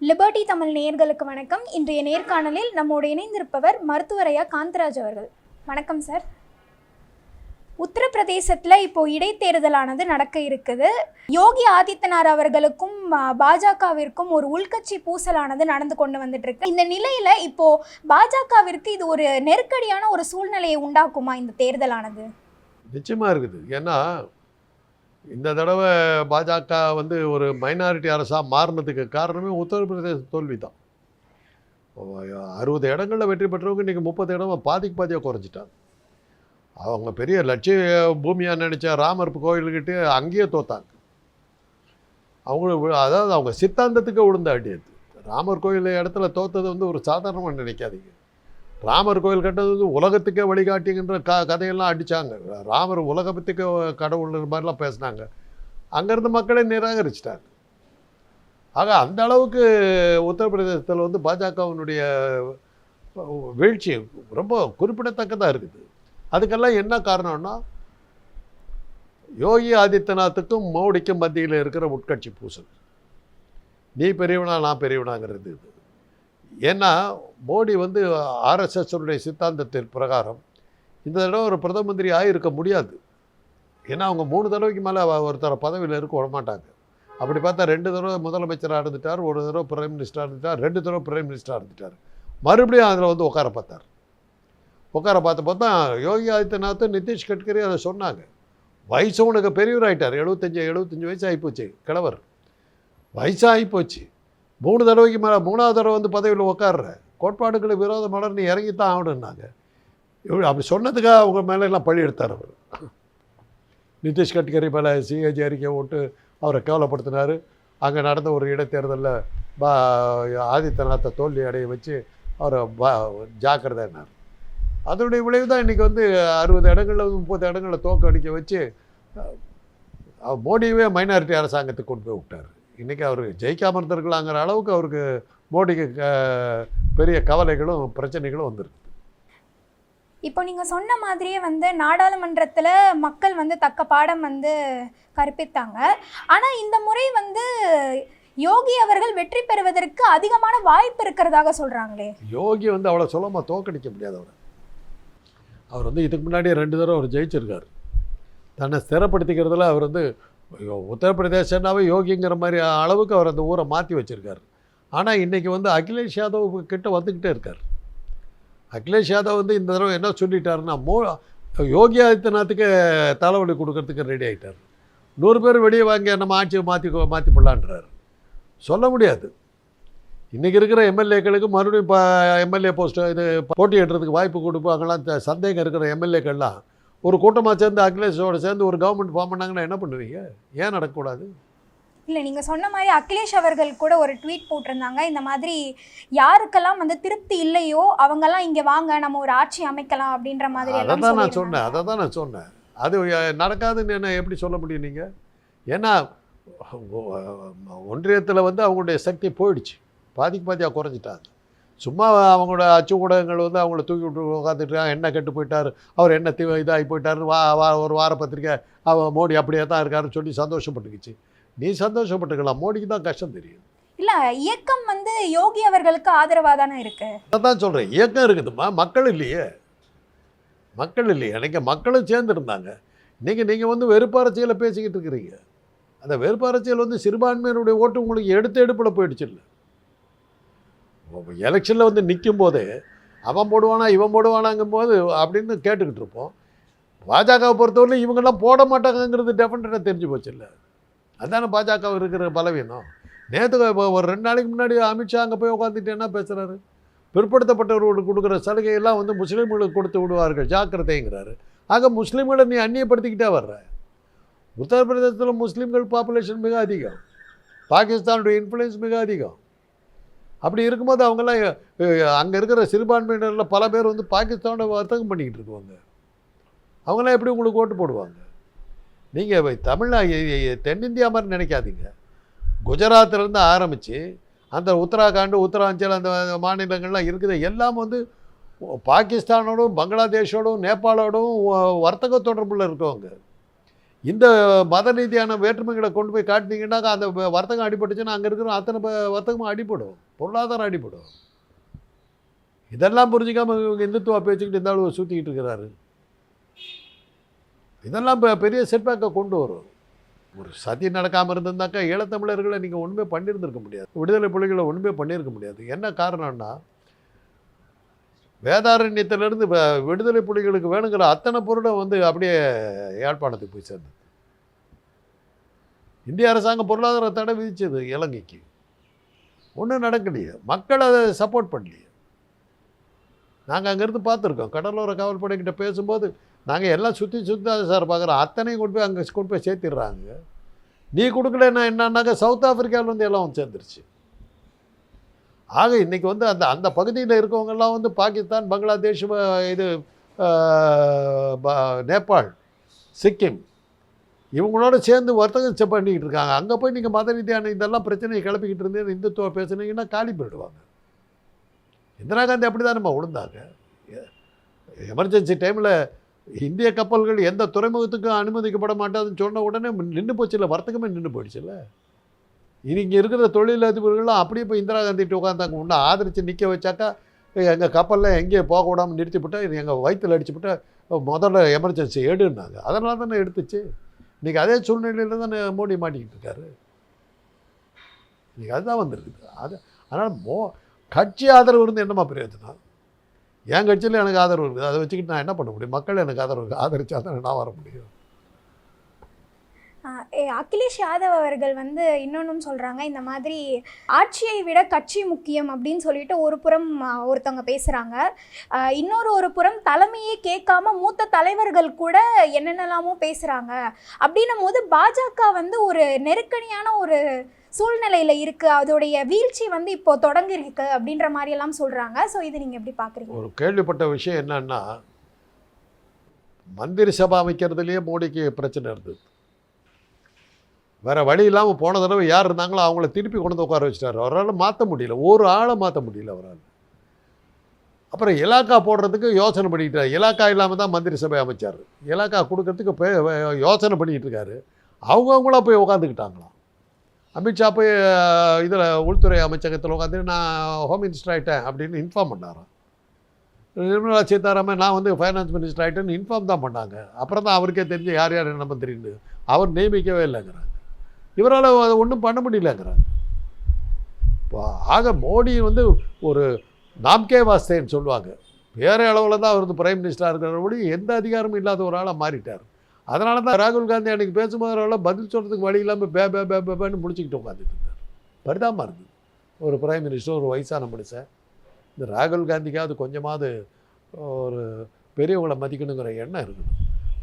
Liberty Tamil நேயர்களுக்கு வணக்கம். இன்றைய நேர்காணலில் நம்மோடு இணைந்திருப்பவர் மருத்துவரையா காந்தராஜ் அவர்கள். வணக்கம் சார் உத்தரப்பிரதேசத்தில் இப்போ இடைத்தேர்தலானது நடக்க இருக்குது. யோகி ஆதித்யநாத் அவர்களுக்கும் பாஜகவிற்கும் ஒரு உள்கட்சி பூசலானது நடந்து கொண்டு வந்துட்டு இருக்கு இந்த நிலையில இப்போ பாஜகவிற்கு இது ஒரு நெருக்கடியான ஒரு சூழ்நிலையை உண்டாக்குமா இந்த தேர்தலானது? நிச்சயமா இருக்குது. ஏன்னா இந்த தடவை பாஜக வந்து ஒரு மைனாரிட்டி அரசாக மாறினதுக்கு காரணமே உத்தரப்பிரதேச தோல்வி தான் அறுபது இடங்களில் வெற்றி பெற்றவங்க இன்றைக்கி முப்பது இடம் பாதிக்கு பாதியாக குறைஞ்சிட்டாங்க. அவங்க பெரிய லட்சிய பூமியாக நினச்ச ராமர் கோயில்கிட்ட அங்கேயே தோத்தாங்க. அவங்க அதாவது அவங்க சித்தாந்தத்துக்கு விழுந்த அடி அது. ராமர் கோயில் இடத்துல தோத்தது வந்து ஒரு சாதாரணமாக நினைக்காதீங்க. ராமர் கோயில் கட்டது வந்து உலகத்துக்கே வழிகாட்டிங்கிற க கதையெல்லாம் அடித்தாங்க ராமர் உலகத்துக்கு கடவுள் மாதிரிலாம் பேசினாங்க. அங்கேருந்து மக்களே நிராகரிச்சிட்டாங்க. ஆக அந்த அளவுக்கு உத்தரப்பிரதேசத்தில் வந்து பாஜகவினுடைய வீழ்ச்சி ரொம்ப குறிப்பிடத்தக்கதாக இருக்குது. அதுக்கெல்லாம் என்ன காரணம்னா யோகி ஆதித்யநாத்துக்கும் மோடிக்கும் மத்தியில் இருக்கிற உட்கட்சி பூசல். நீ பெரியவனா நான் பெரியவனாங்கிறது இது. ஏன்னா மோடி வந்து ஆர்எஸ்எஸ்னுடைய சித்தாந்தத்தின் பிரகாரம் இந்த தடவை ஒரு பிரதம மந்திரி ஆகியிருக்க முடியாது. ஏன்னா அவங்க மூணு தடவைக்கு மேலே ஒருத்தர பதவியில் இருக்க விட மாட்டாங்க. அப்படி பார்த்தா ரெண்டு தடவை முதலமைச்சராக இருந்துட்டார் ஒரு தடவை பிரைம் மினிஸ்டராக இருந்துட்டார் ரெண்டு தடவை பிரைம் மினிஸ்டராக இருந்துட்டார். மறுபடியும் அதில் வந்து உட்கார பார்த்தார். உட்கார பார்த்த பார்த்தா யோகி ஆதித்யநாத் நிதிஷ் கட்கரி அதை சொன்னாங்க. வயசு உனக்கு பெரியவராயிட்டார். எழுபத்தஞ்சி எழுபத்தஞ்சி வயசு ஆகிப்போச்சு கிழவர். வயசாகி போச்சு மூணு தடவைக்கு மேலே மூணாவது தடவை வந்து பதவியில் உட்காடுற கோட்பாடுகளை விரோதமான நீ இறங்கித்தான் ஆகணுன்னாங்க இவ்வளோ அப்படி சொன்னதுக்காக அவங்க மேலே எல்லாம் பழி எடுத்தார் அவர். நிதிஷ் கட்கரி மேலே சிஏஜி அறிக்கை விட்டு அவரை கேவலப்படுத்தினார். அங்கே நடந்த ஒரு இடைத்தேர்தலில் பா ஆதித்யநாத்தை தோல்வி அடைய வச்சு அவரை பா ஜாக்கிரதைனார் அதனுடைய விளைவு தான் இன்றைக்கி வந்து அறுபது இடங்களில் முப்பது இடங்களில் தோக்க அடிக்க வச்சு மோடியவே மைனாரிட்டி அரசாங்கத்துக்கு கொண்டு போய் விட்டார். இன்றைக்கி அவர் ஜெயிக்காம இருந்திருக்கலாங்கிற அளவுக்கு அவருக்கு மோடிக்கு பெரிய கவலைகளும் பிரச்சனைகளும் வந்துருக்கு. இப்போ நீங்கள் சொன்ன மாதிரியே வந்து நாடாளுமன்றத்தில் மக்கள் வந்து தக்க பாடம் வந்து கற்பித்தாங்க. ஆனால் இந்த முறை வந்து யோகி அவர்கள் வெற்றி பெறுவதற்கு அதிகமான வாய்ப்பு இருக்கிறதாக சொல்கிறாங்களே யோகி வந்து அவ்வளோ சுலமாக தோக்கடிக்க முடியாது அவரை. அவர் வந்து இதுக்கு முன்னாடி ரெண்டு தடவை அவர் ஜெயிச்சிருக்கார். தன்னை ஸ்திரப்படுத்திக்கிறதுல அவர் வந்து உத்தரப்பிரதேசனாவே யோகிங்கிற மாதிரி அளவுக்கு அவர் அந்த ஊரை மாற்றி வச்சுருக்கார். ஆனால் இன்றைக்கி வந்து அகிலேஷ் யாதவ் கிட்ட வந்துக்கிட்டே இருக்கார். அகிலேஷ் யாதவ் வந்து இந்த தடவை என்ன சொல்லிட்டாருன்னா மோ யோகி ஆதித்யநாத்துக்கு தலைவலி கொடுக்கறதுக்கு ரெடி ஆகிட்டார் நூறு பேர் வெளியே வாங்கி நம்ம ஆட்சியை மாற்றி மாற்றி போடலான்றார். சொல்ல முடியாது. இன்றைக்கி இருக்கிற எம்எல்ஏக்களுக்கு மறுபடியும் இப்போ எம்எல்ஏ போஸ்ட்டு இது போட்டியிடுறதுக்கு வாய்ப்பு கொடுப்பாங்களாம் சந்தேகம் இருக்கிற எம்எல்ஏக்கள்லாம் ஒரு கூட்டமாக சேர்ந்து அகிலேஷோட சேர்ந்து ஒரு கவர்மெண்ட் ஃபார்ம் பண்ணாங்கன்னா என்ன பண்ணுவீங்க? ஏன் நடக்கக்கூடாது? இல்லை நீங்கள் சொன்ன மாதிரி அகிலேஷ் அவர்கள் கூட ஒரு ட்வீட் போட்டிருந்தாங்க. இந்த மாதிரி யாருக்கெல்லாம் வந்து திருப்தி இல்லையோ அவங்கெல்லாம் இங்கே வாங்க நம்ம ஒரு ஆட்சி அமைக்கலாம் அப்படின்ற மாதிரி அதை தான் நான். சொன்னேன் அதை தான் நான் சொன்னேன். அது நடக்காதுன்னு என்ன எப்படி சொல்ல முடியும் நீங்கள் ஏன்னா ஒன்றியத்தில் வந்து அவங்களுடைய சக்தி போயிடுச்சு. பாதிக்கு பாதியாக குறைஞ்சிட்டாங்க. சும்மா அவங்களோட அச்சு ஊடகங்கள் வந்து அவங்கள தூக்கி விட்டு உட்காந்துட்டு என்ன கெட்டு போயிட்டார்? அவர் என்ன தீ இதாகி போயிட்டாருன்னு வா வா ஒரு வார பத்திரிக்கை அவ மோடி அப்படியே தான் இருக்காருன்னு சொல்லி சந்தோஷப்பட்டுக்குச்சு. நீ சந்தோஷப்பட்டுக்கலாம். மோடிக்கு தான் கஷ்டம் தெரியும். இல்லை இயக்கம் வந்து யோகி அவர்களுக்கு ஆதரவாக தானே இருக்கு? அதான் சொல்கிறேன் இயக்கம் இருக்குதும்மா. மக்கள் இல்லையே. மக்கள் இல்லையே. அன்றைக்கி மக்களும் சேர்ந்துருந்தாங்க. இன்றைக்கி நீங்கள் வந்து வெறுப்பு அரசியலை பேசிக்கிட்டு இருக்கிறீங்க. அந்த வெறுப்பு அரசியல் வந்து சிறுபான்மையினுடைய ஓட்டு உங்களுக்கு எடுத்து எடுப்பில் போயிடுச்சு இல்லை. எலெக்ஷனில் வந்து நிற்கும் போது அவன் போடுவானா இவன் போடுவானாங்கும் போது அப்படின்னு கேட்டுக்கிட்டு இருப்போம். பாஜகவை பொறுத்தவரை இவங்கெல்லாம் போட மாட்டாங்கங்கிறது டெஃபினட்டாக தெரிஞ்சு போச்சு இல்லை. அதானே பாஜக இருக்கிற பலவீனம். நேற்று ஒரு ரெண்டு நாளைக்கு முன்னாடி அமித்ஷா அங்கே போய் உட்காந்துட்டு என்ன பேசுகிறாரு பிற்படுத்தப்பட்டவர்களுக்கு கொடுக்குற சலுகையெல்லாம் வந்து முஸ்லீம்களுக்கு கொடுத்து விடுவார்கள் ஜாக்கிரதைங்கிறாரு. ஆக முஸ்லீம்களை நீ அந்நியப்படுத்திக்கிட்டே வர்ற. உத்தரப்பிரதேசத்தில் முஸ்லீம்கள் பாப்புலேஷன் மிக அதிகம். பாகிஸ்தானுடைய இன்ஃப்ளூயன்ஸ் மிக அதிகம். அப்படி இருக்கும்போது அவங்கெல்லாம் அங்கே இருக்கிற சிறுபான்மையினரில் பல பேர் வந்து பாகிஸ்தானோட வர்த்தகம் பண்ணிக்கிட்டு இருக்குவாங்க அவங்களாம் எப்படி உங்களுக்கு ஓட்டு போடுவாங்க? நீங்கள் தமிழ்நா தென்னிந்தியா மாதிரி நினைக்காதீங்க. குஜராத்திலேருந்து ஆரம்பித்து அந்த உத்தராகண்ட் உத்தராஞ்சல் அந்த மாநிலங்கள்லாம் இருக்குது. எல்லாம் வந்து பாகிஸ்தானோடும் பங்களாதேஷோடும் நேபாளோடும் வர்த்தக தொடர்பில் இருக்கவங்க. இந்த மத ரீதியான வேற்றுமைகளை கொண்டு போய் காட்டினீங்கன்னாக்கா அந்த வர்த்தகம் அடிபட்டுச்சுன்னா அங்கே இருக்கிற அத்தனை ப- வர்த்தகமும் அடிபடும். பொருளாதாரம் அடிபடும். இதெல்லாம் புரிஞ்சுக்காம இவங்க இந்துத்துவா பேச்சுக்கிட்டு இந்த அளவு சுற்றிக்கிட்டு இருக்கிறாரு. இதெல்லாம் இப்போ பெரிய செட்பேக்கை கொண்டு வரும். ஒரு சதி நடக்காமல் இருந்திருந்தாக்கா ஈழத்தமிழர்களை நீங்கள் ஒன்றுமே பண்ணியிருந்திருக்க முடியாது. விடுதலை புலிகளை ஒன்றுமே பண்ணியிருக்க முடியாது. என்ன காரணம்னா வேதாரண்யத்திலிருந்து விடுதலை புலிகளுக்கு வேணுங்கிற அத்தனை பொருளும் வந்து அப்படியே யாழ்ப்பாணத்துக்கு போய் சேர்ந்தது. இந்திய அரசாங்கம் பொருளாதார தடை விதித்தது இலங்கைக்கு. ஒன்றும் நடக்கலையே. மக்கள் அதை சப்போர்ட் பண்ணலையே. நாங்கள் அங்கேருந்து பார்த்துருக்கோம். கடலோர காவல்படைக்கிட்ட பேசும்போது நாங்கள் எல்லாம் சுற்றி சுற்றி தான் சார் பார்க்குறோம். அத்தனையும் கொண்டு போய் அங்கே கொண்டு போய் சேர்த்திடுறாங்க. நீ கொடுக்கலன்னா என்னன்னாக்கா சவுத் ஆப்பிரிக்காவில் வந்து எல்லாம் சேர்ந்துருச்சு. ஆக இன்றைக்கி வந்து அந்த அந்த பகுதியில் இருக்கவங்கெல்லாம் வந்து பாகிஸ்தான் பங்களாதேஷ் இது ப- நேபாள் சிக்கிம் இவங்களோட சேர்ந்து வர்த்தகம் பண்ணிக்கிட்டு இருக்காங்க. அங்கே போய் நீங்கள் மத ரீதியான இதெல்லாம் பிரச்சனையை கிளப்பிக்கிட்டு இருந்து இந்துத்துவ பேசுனீங்கன்னா காலி போயிடுவாங்க. இந்திரா காந்தி அப்படி தான் நம்ம விழுந்தாங்க எமர்ஜென்சி டைமில் இந்திய கப்பல்கள் எந்த துறைமுகத்துக்கும் அனுமதிக்கப்பட மாட்டாதுன்னு சொன்ன உடனே நின்று போச்சுல்ல வர்த்தகமே நின்று போயிடுச்சுல்ல. இங்கே இருக்கிற தொழிலதிபர்கள்லாம் அப்படியே போய் இந்திரா காந்திட்டு உட்காந்தாங்க முன்னே ஆதரித்து நிற்க வச்சாக்கா எங்கள் கப்பலில் எங்கேயும் போக விடாமல் நிறுத்திவிட்டா இது எங்கள் வயிற்றில் அடிச்சுவிட்டா முதல்ல எமர்ஜென்சி எடுன்னாங்க. அதனால தானே எடுத்துச்சு. இன்றைக்கி அதே சூழ்நிலையில் தானே மோடி மாட்டிக்கிட்டு இருக்காரு. இன்றைக்கி அதுதான் வந்திருக்குது. அது அதனால் மோ கட்சி ஆதரவு இருந்து என்னம்மா பிரயோஜனம்? என் கட்சியில் எனக்கு ஆதரவு இருக்குது. அதை வச்சுக்கிட்டு நான் என்ன பண்ண முடியும்? மக்கள் எனக்கு ஆதரவு ஆதரிச்சா தான் நான் வர முடியும்? அகிலேஷ் யாதவ் அவர்கள் வந்து இன்னொன்றும் சொல்கிறாங்க இந்த மாதிரி ஆட்சியை விட கட்சி முக்கியம் அப்படின்னு சொல்லிட்டு ஒரு புறம் ஒருத்தவங்க பேசுகிறாங்க இன்னொரு ஒரு புறம் தலைமையே கேட்காம மூத்த தலைவர்கள் கூட என்னென்னலாமோ பேசுகிறாங்க அப்படின்னும் போது பாஜக வந்து ஒரு நெருக்கடியான ஒரு சூழ்நிலையில் இருக்குது அதோடைய வீழ்ச்சி வந்து இப்போ தொடங்கியிருக்கு அப்படின்ற மாதிரி எல்லாம் சொல்கிறாங்க ஸோ இது நீங்கள் எப்படி பார்க்குறீங்க ஒரு கேள்விப்பட்ட விஷயம் என்னன்னா மந்திரி சபா அமைக்கிறதுலேயே மோடிக்கு பிரச்சனை இருந்தது. வேறு வழி இல்லாமல் போன தடவை யார் இருந்தாங்களோ அவங்கள திருப்பி கொண்டு வந்து உட்கார வச்சிட்டாரு. அவரால் மாற்ற முடியல. ஒரு ஆளை மாற்ற முடியல அவரால். அப்புறம் இலாக்கா போடுறதுக்கு யோசனை பண்ணிக்கிட்டார். இலாக்கா இல்லாமல் தான் மந்திரி சபை அமைச்சார். இலாக்கா கொடுக்கறதுக்கு போய் யோசனை பண்ணிக்கிட்டு இருக்காரு அவங்கவுங்களா போய் உட்காந்துக்கிட்டாங்களாம் அமித்ஷா போய் இதில் உள்துறை அமைச்சகத்தில் உட்காந்து நான் ஹோம் மினிஸ்டர் ஆகிட்டேன் அப்படின்னு இன்ஃபார்ம் பண்ணாராம். நிர்மலா சீதாராமன் நான் வந்து ஃபைனான்ஸ் மினிஸ்டர் ஆகிட்டேன்னு இன்ஃபார்ம் தான் பண்ணாங்க. அப்புறம் தான் அவருக்கே தெரிஞ்சு யார் யார் என்ன மந்திரின்னு. அவர் நியமிக்கவே இல்லைங்கிறாங்க இவரால் அதை ஒன்றும் பண்ண முடியலங்கிறாங்க இப்போ ஆக மோடி வந்து ஒரு நாம்கே வாஸ்தேன்னு சொல்லுவாங்க. வேற அளவில் தான் அவர் வந்து பிரைம் மினிஸ்டராக இருக்கிறபடி எந்த அதிகாரமும் இல்லாத ஒரு ஆளாக மாறிட்டார். அதனால தான் ராகுல் காந்தி அன்றைக்கி பேசும்போது பதில் சொல்கிறதுக்கு வழி இல்லாமல் பே பே பே பே பேன்னு முடிச்சுக்கிட்டு உட்காந்துட்டு இருந்தார். பரிதாபமாக இருந்தது. ஒரு பிரைம் மினிஸ்டர் ஒரு வயசான மனுஷன். இந்த ராகுல் காந்திக்காவது கொஞ்சமாவது ஒரு பெரியவங்களை மதிக்கணுங்கிற எண்ணம் இருக்கணும்.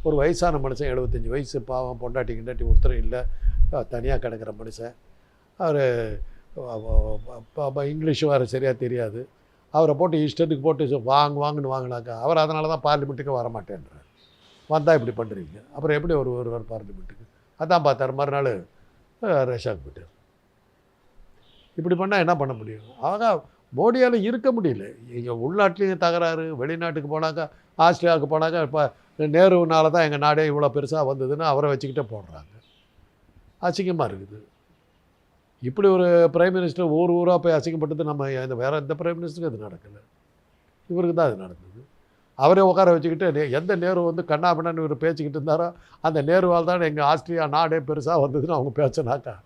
ஒரு வயசான மனுஷன் எழுபத்தஞ்சி வயசு பாவம் பொண்டாட்டி கிண்டாட்டி ஒருத்தரும் இல்லை. தனியாக கிடக்கிற மனுஷன். அவர் இங்கிலீஷ் வேறு சரியாக தெரியாது. அவரை போட்டு இஷ்டத்துக்கு போட்டு வாங்க வாங்கன்னு வாங்கினாக்கா அவர் அதனால தான் பார்லிமெண்ட்டுக்கு வர மாட்டேன்றார். வந்தால் இப்படி பண்ணுறீங்க அப்புறம் எப்படி ஒரு ஒருவர் பார்லிமெண்ட்டுக்கு அதான் பார்த்தார். மறுநாள் ரேஷாக்கு போயிட்டார். இப்படி பண்ணால் என்ன பண்ண முடியும்? ஆக மோடியால் இருக்க முடியல. இங்கே உள்நாட்டிலையும் தகராறு வெளிநாட்டுக்கு போனாக்கா ஆஸ்திரேலியாவுக்கு போனாக்கா இப்போ நேருனால தான் எங்கள் நாடே இவ்வளோ பெருசாக வந்ததுன்னு அவரை வச்சுக்கிட்டே போடுறாங்க. அசிங்கமாக இருக்குது. இப்படி ஒரு பிரைம் மினிஸ்டர் ஊர் ஊராக போய் அசிங்கப்பட்டது நம்ம இந்த வேறு எந்த பிரைம் மினிஸ்டருக்கு அது நடக்கலை. இவருக்கு தான் அது நடந்தது. அவரே உட்கார வச்சுக்கிட்டு நே- எந்த நேரு வந்து கண்ணாபின்னு இவர் பேசிக்கிட்டு இருந்தாரோ அந்த நேருவால் தான் எங்கள் ஆஸ்திரியா நாடே பெருசாக வந்ததுன்னு அவங்க பேசினாக்கா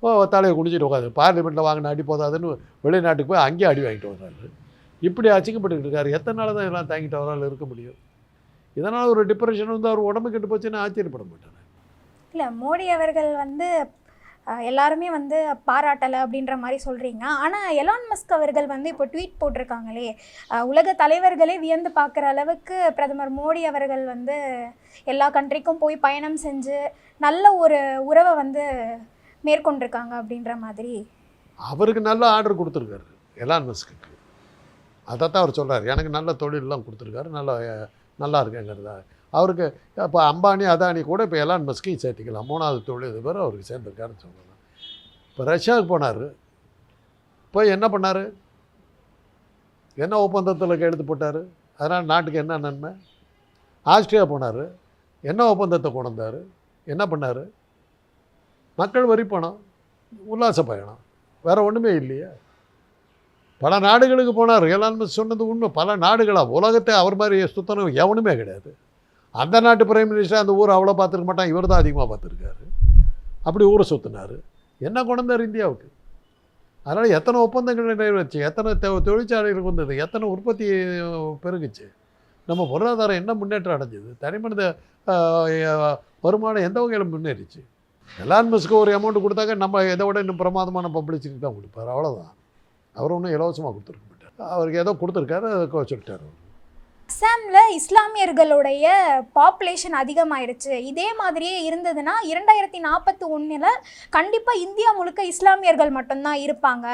ஓ தலையை குடிச்சிட்டு உட்காந்து பார்லிமெண்ட்டில் வாங்கின அடி போதாதுன்னு வெளிநாட்டுக்கு போய் அங்கேயே அடி வாங்கிட்டு வர்றாரு. இப்படி அசிங்கப்பட்டுக்கிட்டு இருக்காரு. எத்தனை நாள் தான் இதெல்லாம் தாங்கிட்டு அவரால் இருக்க முடியும்? இதனால் ஒரு டிப்ரெஷன் வந்து அவர் உடம்பு கெட்டு போச்சுன்னு ஆச்சரியப்பட மாட்டார். இல்லை மோடி அவர்கள் வந்து எல்லாருமே வந்து பாராட்டலை அப்படின்ற மாதிரி சொல்கிறீங்க ஆனால் எலான் மஸ்க் அவர்கள் வந்து இப்போ ட்வீட் போட்டிருக்காங்களே உலக தலைவர்களே வியந்து பார்க்குற அளவுக்கு பிரதமர் மோடி அவர்கள் வந்து எல்லா கண்ட்ரிக்கும் போய் பயணம் செஞ்சு நல்ல ஒரு உறவை வந்து மேற்கொண்டிருக்காங்க அப்படின்ற மாதிரி. அவருக்கு நல்ல ஆர்டர் கொடுத்துருக்காரு எலான் மஸ்க்கு அதை தான் அவர் சொல்கிறார் எனக்கு நல்ல தொழிலெலாம் கொடுத்துருக்காரு நல்ல நல்லா இருக்குங்கிறதா. அவருக்கு இப்போ அம்பானி அதானி கூட இப்போ எலான் மஸ்கையும் சேர்த்துக்கலாம். மூணாவது தொழிலதிபர் அவருக்கு சேர்ந்துருக்காருன்னு சொல்லலாம் இப்போ ரஷ்யாவுக்கு போனார். போய் என்ன பண்ணார்? என்ன ஒப்பந்தத்தில் கையெழுத்து போட்டார்? அதனால் நாட்டுக்கு என்ன நன்மை? ஆஸ்திரியா போனார். என்ன ஒப்பந்தத்தை கொண்டு வந்தார்? என்ன பண்ணார்? மக்கள் வரி பணம் உல்லாச பயணம். வேறு ஒன்றுமே இல்லையே. பல நாடுகளுக்கு போனார். எல்லாருமே சொன்னது உண்மை. பல நாடுகளாக உலகத்தை அவர் மாதிரி சுத்தனம் எவனுமே கிடையாது. அந்த நாட்டு பிரைம் மினிஸ்டர் அந்த ஊரை அவ்வளோ பார்த்துருக்க மாட்டான் இவர் தான் அதிகமாக பார்த்துருக்காரு. அப்படி ஊரை சுற்றினார் என்ன கொண்டு இந்தியாவுக்கு? அதனால் எத்தனை ஒப்பந்தங்கள் நிறைவேறுச்சு எத்தனை தொழிற்சாலைகளுக்கு வந்தது எத்தனை உற்பத்தி பெருகுச்சு. நம்ம பொருளாதாரம் என்ன முன்னேற்றம் அடைஞ்சது? தனிமனித வருமானம் எந்த வகையில் முன்னேறிச்சு? எலான் மஸ்க்கு ஒரு அமௌண்ட் கொடுத்தாக்க நம்ம இதை விட இன்னும் பிரமாதமான பப்ளிசிட்டி தான் கொடுப்பார். அவ்வளோதான் அவர் ஒன்றும் இலவசமாக கொடுத்துருக்க மாட்டார். அவருக்கு ஏதோ கொடுத்துருக்காரு அதை சொல்லிட்டார் அவர். அஸ்ஸாம்ல இஸ்லாமியர்களுடைய பாப்புலேஷன் அதிகமாயிருச்சு. இதே மாதிரியே இருந்ததுன்னா இரண்டாயிரத்தி நாற்பத்தி ஒன்றில் கண்டிப்பாக இந்தியா முழுக்க இஸ்லாமியர்கள் மட்டும்தான் இருப்பாங்க.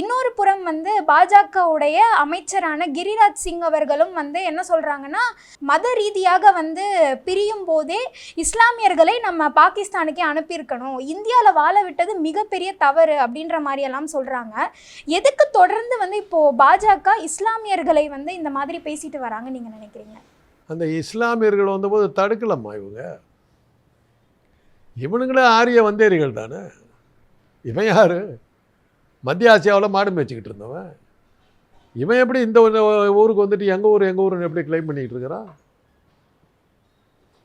இன்னொரு புறம் வந்து பாஜகவுடைய அமைச்சரான கிரிராஜ் சிங் அவர்களும் வந்து என்ன சொல்கிறாங்கன்னா மத ரீதியாக வந்து பிரியும் போதே இஸ்லாமியர்களை நம்ம பாகிஸ்தானுக்கே அனுப்பியிருக்கணும். இந்தியாவில் வாழ விட்டது மிகப்பெரிய தவறு அப்படின்ற மாதிரியெல்லாம் சொல்கிறாங்க எதுக்கு தொடர்ந்து வந்து இப்போது பாஜக இஸ்லாமியர்களை வந்து இந்த மாதிரி பேசிட்டு வராங்க? நீங்கள் நினைக்கிறீங்க? அந்த இஸ்லாமியர்கள் வந்தபோது தடுக்கலாமா இவங்க. இவனுங்களே ஆரிய வந்தேரிகள் தானே. இவன் யார்? மத்திய ஆசியாவில் மாடு மேய்ச்சிக்கிட்டு இருந்தவன். இவன் எப்படி இந்த ஊருக்கு வந்துட்டு எங்கள் ஊர் எங்கள் ஊர்னு எப்படி கிளைம் பண்ணிக்கிட்டு இருக்கிறான்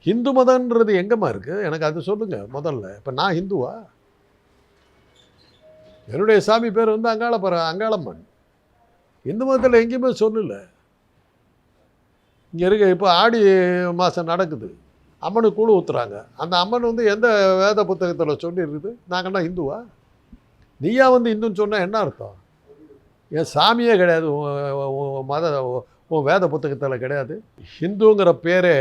ஹிந்து மதம்ன்றது எங்கம்மா இருக்குது எனக்கு அது சொல்லுங்கள் முதல்ல. இப்போ நான் ஹிந்துவா? என்னுடைய சாமி பேர் வந்து அங்காளப்பற அங்காளம்மன். இந்து மதத்தில் எங்கேயுமே சொல்லலை. இங்கே இருக்க இப்போ ஆடி மாதம் நடக்குது. அம்மனுக்கு கூழ் ஊற்றுறாங்க அந்த அம்மன் வந்து எந்த வேத புத்தகத்தில் சொல்லியிருக்குது நாங்கள்னா இந்துவா நீயா வந்து இந்துன்னு சொன்னால் என்ன அர்த்தம்? என் சாமியே கிடையாது மத உன் வேத புத்தகத்தில் கிடையாது. ஹிந்துங்கிற பேரே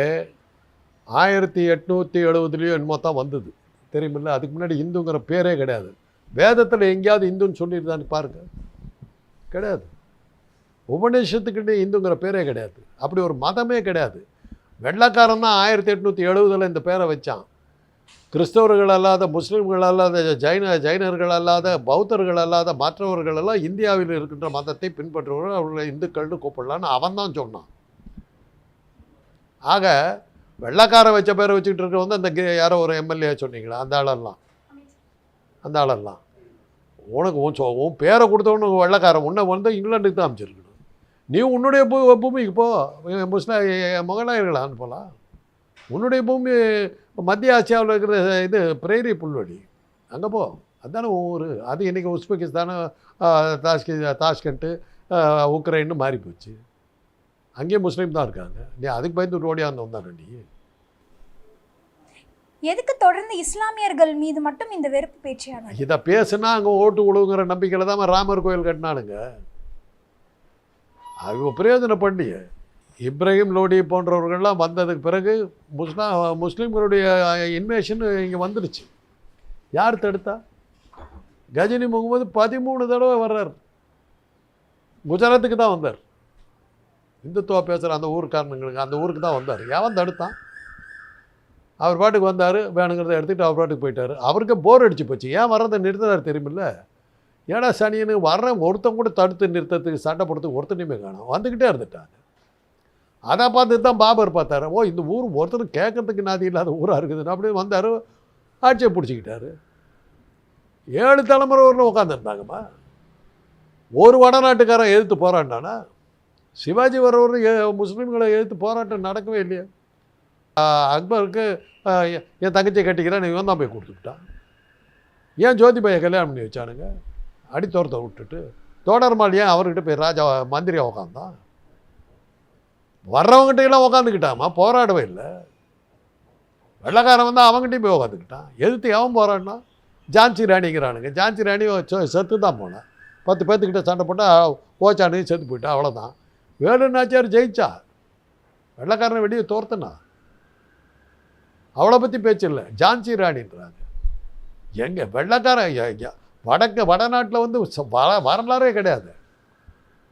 ஆயிரத்தி எட்நூற்றி எழுபதுலேயோ என்னமோ தான் வந்தது. தெரியுமில்ல? அதுக்கு முன்னாடி இந்துங்கிற பேரே கிடையாது. வேதத்தில் எங்கேயாவது இந்துன்னு சொல்லியிருந்தான்னு பாருங்க. கிடையாது. உபநிஷத்துக்கிட்டே இந்துங்கிற பேரே கிடையாது. அப்படி ஒரு மதமே கிடையாது. வெள்ளக்காரன் தான் ஆயிரத்தி எட்நூற்றி எழுபதில் இந்த பேரை வச்சான். கிறிஸ்தவர்கள் அல்லாத முஸ்லீம்கள் அல்லாத ஜைன ஜைனர்கள் அல்லாத பௌத்தர்கள் அல்லாத மற்றவர்கள் எல்லாம் இந்தியாவில் இருக்கின்ற மதத்தை பின்பற்றுவர்கள் அவர்களை இந்துக்கள்னு கூப்பிடலான்னு அவன் தான் சொன்னான். ஆக வெள்ளைக்காரன் வச்ச பேரை வச்சுக்கிட்டு இருக்க வந்து அந்த கி- யாரோ ஒரு எம்எல்ஏ சொன்னீங்களா? அந்த ஆளெல்லாம். அந்த ஆளெல்லாம். உனக்கு உன் சொ உன் பேரை கொடுத்தவனு வெள்ளக்காரன். உன்னை வந்து இங்கிலாந்துக்கு தான் அமைச்சிருக்கு நீ உன்னுடைய பூ பூமிக்கு போ. முஸ்லிம் முகலாயர்களை அனுப்பலாம் உன்னுடைய பூமி மத்திய ஆசியாவில் இருக்கிற இது பிரேரி புல்வெளி. அங்கே போ. அதுதானே ஊர். அது இன்றைக்கி உஸ்பெகிஸ்தானு தாஷ்கி தாஷ்கண்ட்டு உக்ரைன்னு மாறி போச்சு. அங்கேயும் முஸ்லீம் தான் இருக்காங்க. நீ அதுக்கு பயந்து ஓடியாந்து வந்தானே நீ. எதுக்கு தொடர்ந்து இஸ்லாமியர்கள் மீது மட்டும் இந்த வெறுப்பு பேச்சியாக இதை பேசுனா அங்கே ஓட்டு விழுவுங்கிற நம்பிக்கையில் தான் ராமர் கோயில் கட்டினானுங்க. அவங்க பிரயோஜனம் பண்ணி இப்ராஹிம் லோடி போன்றவர்கள்லாம் வந்ததுக்கு பிறகு முஸ்லா முஸ்லீம்களுடைய இன்வேஷன் இங்கே வந்துடுச்சு யார் தடுத்தா? கஜினி முகமது பதிமூணு தடவை வர்றார். குஜராத்துக்கு தான் வந்தார். இந்துத்துவா பேசுகிற அந்த ஊருக்காரனுங்களுக்கு அந்த ஊருக்கு தான் வந்தார். எவன் தடுத்தான்? அவர் பாட்டுக்கு வந்தார் வேணுங்கிறத எடுத்துக்கிட்டு அவர் பாட்டுக்கு போயிட்டார். அவருக்கு போர் அடிச்சு போச்சு. ஏன் வர்றதை நிறுத்தினார் தெரியுமில்ல? ஏடா சனின்னு வர்றேன் ஒருத்தன் கூட தடுத்து நிறுத்தத்துக்கு சண்டை போடுறதுக்கு ஒருத்தனையுமே காணும். வந்துக்கிட்டே இருந்துட்டாங்க. அதை பார்த்து தான் பாபர் பார்த்தாரு. ஓ இந்த ஊர் ஒருத்தர் கேட்கறதுக்கு நாதி இல்லாத ஊராக இருக்குதுன்னு அப்படியே வந்தார். ஆட்சியை பிடிச்சிக்கிட்டாரு. ஏழு தலைமுறை ஊரில் உட்காந்துருந்தாங்கம்மா ஒரு வடநாட்டுக்காரன் எதிர்த்து போராட்டானா சிவாஜி வரவர் முஸ்லீம்களை எதிர்த்து போராட்டம் நடக்கவே இல்லையா. அக்பருக்கு என் என் தங்கச்சியை கட்டிக்கிறேன் இவன் தான் போய் கொடுத்துக்கிட்டான் ஏன் ஜோதிபாயை கல்யாணம் பண்ணி வச்சானுங்க? அடித்தோரத்தை விட்டுட்டு தோடர்மால் ஏன் அவர்கிட்ட போய் ராஜா மந்திரியாக உக்காந்தான் வர்றவங்ககிட்ட எல்லாம் உக்காந்துக்கிட்டாமா? போராடவே இல்லை. வெள்ளக்காரன் வந்து அவங்ககிட்டயும் போய் உக்காந்துக்கிட்டான். எதிர்த்து எவன் போராடினான் ஜான்சி ராணிங்கிறானுங்க. ஜான்சி ராணி செத்து தான் போனேன். பத்து பேர்த்துக்கிட்ட சண்டை போட்டால் ஓச்சானையும் செத்து போயிட்டா அவ்வளோதான் வேலுநாச்சியார் ஜெயிச்சா? வெள்ளக்காரனை வெளியே தோர்த்தனா? அவளை பற்றி பேச்சு இல்லை. ஜான்சி ராணின்றாங்க. எங்கே வெள்ளக்காரன் ஐயா ஐயா வடக்கு வடநாட்டில் வந்து வர வரலாறே கிடையாது.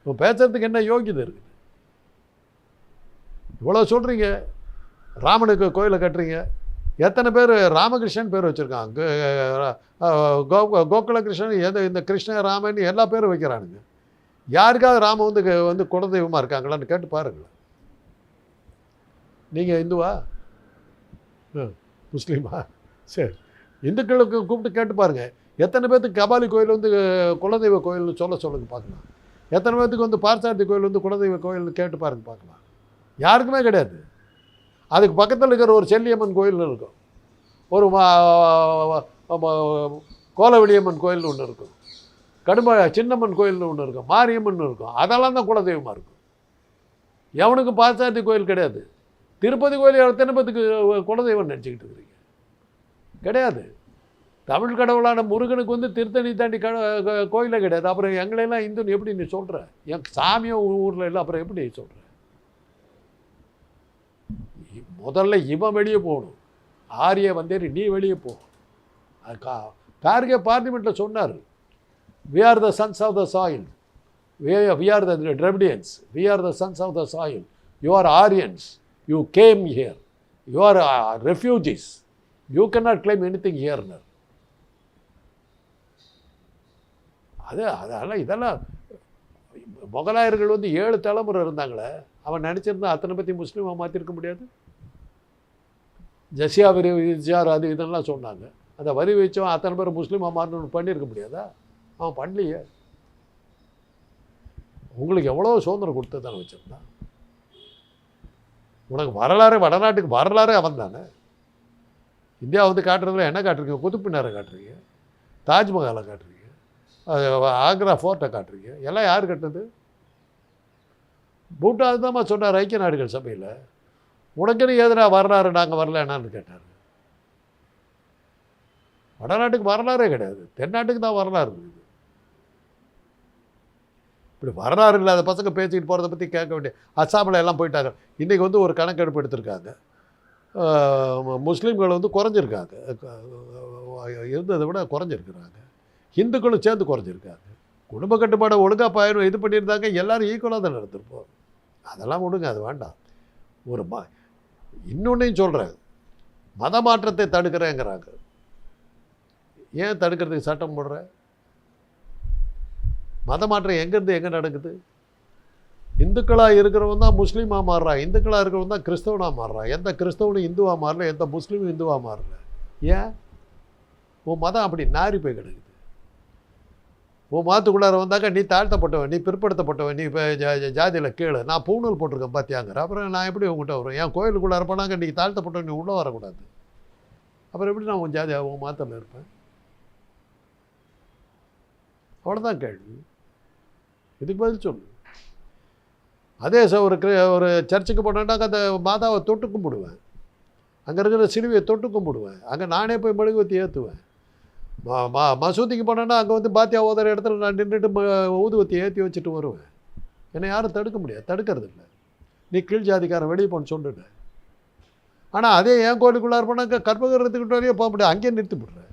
இப்போ பேசுறதுக்கு என்ன யோகியதை இருக்குது இவ்வளோ சொல்கிறீங்க ராமனுக்கு கோயிலை கட்டுறீங்க. எத்தனை பேர் ராமகிருஷ்ணன் பேர் வச்சுருக்காங்க? கோ கோகுலகிருஷ்ணன் எந்த எது இந்த கிருஷ்ண ராமன் எல்லா பேரும் வைக்கிறானுங்க. யாருக்காவது ராம வந்து க- வந்து குலதெய்வமாக இருக்காங்களான்னு கேட்டு பாருங்களேன். நீங்கள் இந்துவா? முஸ்லீமா? சரி. இந்துக்களுக்கு கூப்பிட்டு கேட்டு பாருங்கள் எத்தனை பேர்த்துக்கு கபாலி கோயில் வந்து குலதெய்வ கோயில்னு சொல்ல சொல்லுங்க பார்க்கலாம் எத்தனை பேர்த்துக்கு வந்து பார்த்தாத்தி கோயில் வந்து குலதெய்வ கோயில்னு கேட்டு பாருங்க பார்க்கலாம் யாருக்குமே கிடையாது. அதுக்கு பக்கத்தில் இருக்கிற ஒரு செல்லியம்மன் கோயில்னு இருக்கும். ஒரு கோலவெளியம்மன் கோயில்னு ஒன்று இருக்கும். கடும சின்னம்மன் கோயில்னு ஒன்று இருக்கும். மாரியம்மன் இருக்கும். அதெல்லாம் தான் குலதெய்வமாக இருக்கும். எவனுக்கு பாச்சாத்தி கோயில் கிடையாது. திருப்பதி கோயில் எத்தனை பேத்துக்கு குலதெய்வம் நினச்சிக்கிட்டு இருக்கிறீங்க? கிடையாது. தமிழ் கடவுளான முருகனுக்கு வந்து திருத்தணி தாண்டி க க- கோயிலே கிடையாது. அப்புறம் எங்களெல்லாம் இந்துன்னு எப்படி நீ சொல்கிற என் சாமியோ ஊரில் இல்லை அப்புறம் எப்படி நீ சொல்கிற முதல்ல இவன் வெளியே போகணும். ஆரிய வந்தேரி நீ வெளியே போ. அது கா கார்கே பார்லிமெண்ட்டில் சொன்னார். We are the sons of the soil we are the Dravidians we are the sons of the soil you are Aryans you came here you are refugees you can not claim anything ஹியர்னர் அது அதெல்லாம் இதெல்லாம் முகலாயர்கள் வந்து ஏழு தலைமுறை இருந்தாங்களே அவன் நினச்சிருந்தா அத்தனை பற்றி முஸ்லீமாக மாற்றிருக்க முடியாது? ஜசியா வரி விஜார் அது இதெல்லாம் சொன்னாங்க. அந்த வரி வச்சவன் அத்தனை பேர் முஸ்லீமாக மாறணும்னு பண்ணியிருக்க முடியாதா? அவன் பண்ணலையே. உங்களுக்கு எவ்வளோ சுதந்திரம் கொடுத்து தானே வச்சுருந்தான் உனக்கு வரலாறு வடநாட்டுக்கு வரலாறு அவன் தானே. இந்தியா வந்து காட்டுறதுல என்ன காட்டுறீங்க குதுப்பினாரை காட்டுறீங்க? தாஜ்மஹாலை காட்டுறீங்க? அது ஆக்ரா ஃபோர்ட்டை காட்டுறீங்க எல்லாம் யார் கட்டினது? பூட்டா தான் சொன்னார் ஐக்கிய நாடுகள் சபையில். உனக்குன்னு எதிராக வரலாறு நாங்கள் வரல கேட்டார். வடநாட்டுக்கு வரலாறே கிடையாது. தென்னாட்டுக்கு தான் வரலாறு இருக்குது. இப்படி வரலாறு இல்லாத பசங்க பேசிக்கிட்டு போகிறத பற்றி கேட்க வேண்டிய அஸ்ஸாமில் எல்லாம் போயிட்டாங்க. இன்றைக்கி வந்து ஒரு கணக்கெடுப்பு எடுத்திருக்காங்க. முஸ்லீம்கள் வந்து குறைஞ்சிருக்காங்க. இருந்ததை விட குறைஞ்சிருக்கிறாங்க. இந்துக்களும் சேர்ந்து குறைஞ்சிருக்காங்க. குடும்ப கட்டுப்பாடை ஒழுங்காக பயிர் இது பண்ணியிருந்தாங்க எல்லோரும் ஈக்குவலாக தான் நடத்திருப்போம் அதெல்லாம் விடுங்க அது வேண்டாம். ஒரு ம இன்னொன்னையும் சொல்கிறேன் மத மாற்றத்தை தடுக்கிறேங்கிறாங்க. ஏன் தடுக்கிறதுக்கு சட்டம் போடுற? மத மாற்றம் எங்கேருந்து எங்கே நடக்குது? இந்துக்களாக இருக்கிறவன் தான் முஸ்லீமாக மாறுறான் இந்துக்களாக இருக்கிறவன் தான் கிறிஸ்தவனாக மாறுறான் எந்த கிறிஸ்தவனும் இந்துவாக மாறல எந்த முஸ்லீமும் இந்துவாக மாறல. ஏன்? உன் மதம் அப்படி நாரி போய் கிடக்குது. உன் மாத்துக்குள்ளார வந்தாக்கா நீ தாழ்த்தப்பட்டவன் நீ பிற்படுத்தப்பட்டவன் நீ இப்போ ஜாதியில் கீழே. நான் பூணூல் போட்டிருக்கேன் பார்த்தியாங்கிற அப்புறம் நான் எப்படி உங்ககிட்ட வரும் என் கோயிலுக்குள்ளார போனாங்க நீ தாழ்த்தப்பட்டவன் நீ உள்ளே வரக்கூடாது. அப்புறம் எப்படி நான் உன் ஜாதி உன் மாத்தில் இருப்பேன்? அவ்வளோதான் கேள்வி. இதுக்கு பதில் சொல்லு. அதே சார் ஒரு ஒரு சர்ச்சுக்கு போனேன்னாக்க அந்த மாதாவை தொட்டு கும்பிடுவேன். அங்கே இருக்கிற சிலுவையை தொட்டு கும்பிடுவேன். அங்கே நானே போய் மெழுகுவத்தி ஏற்றுவேன் மா மா மசூதிக்கு போனேன்னா அங்கே வந்து பாத்தியா ஓதுற இடத்துல நான் நின்றுட்டு ம ஊதுவத்தி ஏற்றி வச்சுட்டு வருவேன். என்னை யாரும் தடுக்க முடியாது தடுக்கிறது இல்லை. நீ கீழ் ஜாதிக்காரன் வெளியே போன்னு சொல்லிட்டேன் ஆனால் அதே என் கோயிலுக்குள்ளார் போனாக்க கற்பகிரத்துக்கிட்ட வரையும் போக முடியாது அங்கேயே நிறுத்தி விடுறேன்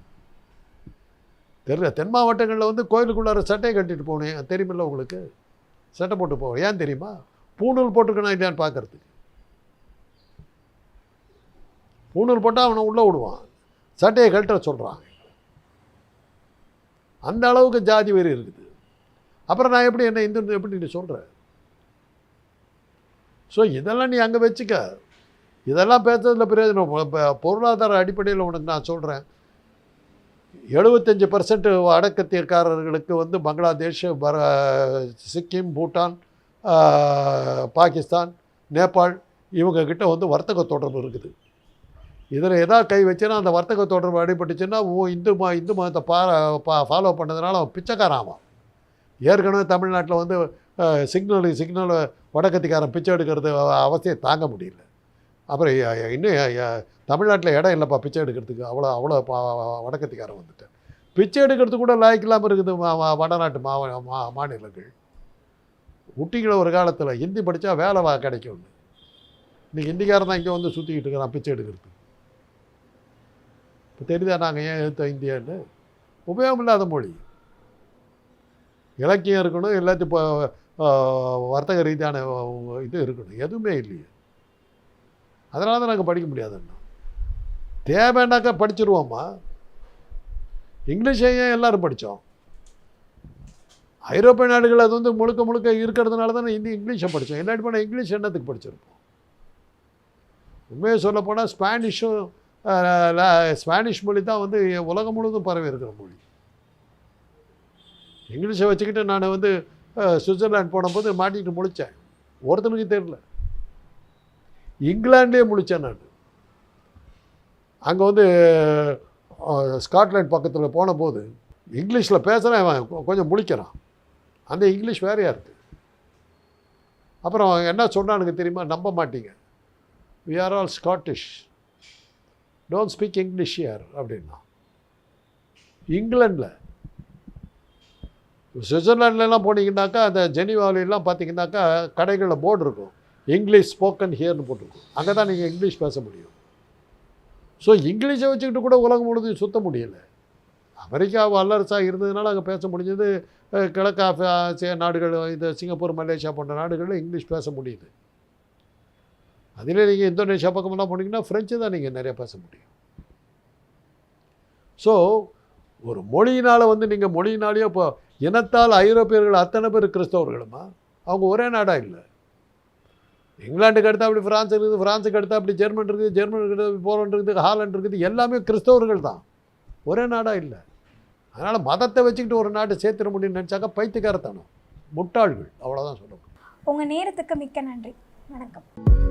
தெரியல தென் மாவட்டங்களில் வந்து கோயிலுக்குள்ளார சட்டையை கட்டிட்டு போனேன் தெரியுமில்ல உங்களுக்கு? சட்டை போட்டு போவேன் ஏன் தெரியுமா? பூணூல் போட்டுக்கணும் இல்லையான்னு பார்க்கறதுக்கு பூணூல் போட்டால் அவனை உள்ளே விடுவான். சட்டையை கழட்ட சொல்கிறான் அந்த அளவுக்கு ஜாதி வெறி இருக்குது. அப்புறம் நான் எப்படி என்ன இந்து எப்படி நீ சொல்கிறேன் ஸோ இதெல்லாம் நீ அங்கே வச்சுக்க. இதெல்லாம் பேசுறதுல பிரயோஜனம். இப்போ பொருளாதார அடிப்படையில் உனக்கு நான் சொல்கிறேன் எழுபத்தஞ்சி பர்சன்ட் வடக்கத்தியக்காரர்களுக்கு வந்து பங்களாதேஷ் பர சிக்கிம் பூட்டான் பாகிஸ்தான் நேபாள் இவங்கக்கிட்ட வந்து வர்த்தக தொடர்பு இருக்குது. இதில் எதாவது கை வச்சுன்னா அந்த வர்த்தக தொடர்பு அடிபட்டுச்சுன்னா ஓ இந்து ம இந்து மதத்தை பா பா ஃபாலோ பண்ணதுனால அவன் பிச்சைக்காராமான் ஏற்கனவே தமிழ்நாட்டில் வந்து சிக்னல் சிக்னல் வடக்கத்திக்காரன் பிச்சை எடுக்கிறது அவசியம் தாங்க முடியல. அப்புறம் இன்னும் தமிழ்நாட்டில் இடம் இல்லைப்பா பிச்சை எடுக்கிறதுக்கு. அவ்வளோ அவ்வளோ பா- வடக்கத்திக்காரன் வந்துட்டேன். பிச்சை எடுக்கிறது கூட லாய்க்கு இல்லாமல் இருக்குது மா- மா- வடநாட்டு மா மா மாநிலங்கள். ஊட்டிக்கிற ஒரு காலத்தில் ஹிந்தி படித்தா வேலை வா கிடைக்கும்னு. இன்றைக்கி ஹிந்திக்காரன் தான் இங்கே வந்து சுற்றிக்கிட்டு இருக்கிறான் பிச்சை எடுக்கிறதுக்கு. தெரியுதா நாங்கள் ஏன் எடுத்த இந்தியான்னு? உபயோகம் இல்லாத மொழி. இலக்கியம் இருக்கணும் எல்லாத்தையும் இப்போ வர்த்தக ரீதியான இது இருக்கணும். எதுவுமே இல்லையே. அதனால தான் நாங்கள் படிக்க முடியாதுன்னா தேவைன்னாக்கா படிச்சிருவோம்மா. இங்கிலீஷை ஏன் எல்லோரும் படித்தோம் ஐரோப்பிய நாடுகள் அது வந்து முழுக்க முழுக்க இருக்கிறதுனால தான் இந்தி இங்கிலீஷை படித்தோம் இல்லாட்டி போனால் இங்கிலீஷ் என்னத்துக்கு படிச்சிருப்போம்? உண்மையை சொல்லப்போனால் ஸ்பானிஷும் ஸ்பானிஷ் மொழி தான் வந்து உலகம் முழுவதும் பரவி இருக்கிற மொழி. இங்கிலீஷை வச்சுக்கிட்டு நான் வந்து சுவிட்சர்லாண்ட் சுவிட்சர்லாந்து போனபோது மாட்டிக்கிட்டு முழித்தேன் ஒருத்தனுக்கு தெரியல. இங்கிலாந்துலேயே முழித்தேன் நான். அங்கே வந்து ஸ்காட்லாண்ட் பக்கத்தில் போன போது இங்கிலீஷில் பேசுகிறேன் அவன் கொஞ்சம் முழிக்கிறான். அந்த இங்கிலீஷ் வேறையாக இருக்குது அப்புறம் என்ன சொன்னானுங்க தெரியுமா? நம்ப மாட்டீங்க. We are all Scottish don't speak English here அப்படின்னா. இங்கிலாண்டில் சுவிட்சர்லாண்ட்லலாம் போனீங்கன்னாக்கா அந்த ஜெனிவாவிலாம் பார்த்தீங்கன்னாக்கா கடைகளில் போர்டு இருக்கும். இங்கிலீஷ் ஸ்போக்கன் ஹியர்னு போட்டிருக்கும். அங்கே தான் நீங்கள் இங்கிலீஷ் பேச முடியும். ஸோ இங்கிலீஷை வச்சுக்கிட்டு கூட உலகம் முழுது சுத்த முடியல. அமெரிக்கா வல்லரசாக இருந்ததுனால அங்கே பேச முடிஞ்சது. கிழக்கு ஆசிய நாடுகள் இந்த சிங்கப்பூர் மலேசியா போன்ற நாடுகளில் இங்கிலீஷ் பேச முடியுது. அதில் நீங்கள் இந்தோனேஷியா பக்கமெல்லாம் போனீங்கன்னா ஃப்ரெஞ்சு தான் நீங்கள் நிறைய பேச முடியும். ஸோ ஒரு மொழியினால் வந்து நீங்கள் மொழியினாலேயே இப்போ இனத்தால் ஐரோப்பியர்கள் அத்தனை பேர் கிறிஸ்தவர்களுமா? அவங்க ஒரே நாடாக இல்லை. இங்கிலாந்துக்கு எடுத்தால் அப்படி ஃப்ரான்ஸ் இருக்குது ஃப்ரான்ஸுக்கு எடுத்தால் அப்படி ஜெர்மன் இருக்குது ஜெர்மன் இருக்குது போலண்ட் இருக்குது ஹாலண்ட் இருக்குது எல்லாமே கிறிஸ்தவர்கள் தான். ஒரே நாடாக இல்லை. அதனால் மதத்தை வச்சுக்கிட்டு ஒரு நாட்டை சேர்த்துட முடியும்னு நினச்சாக்கா பைத்தியக்காரத்தனம். முட்டாள்கள். அவ்வளோதான் சொல்லணும் உங்கள் நேரத்துக்கு மிக்க நன்றி. வணக்கம்.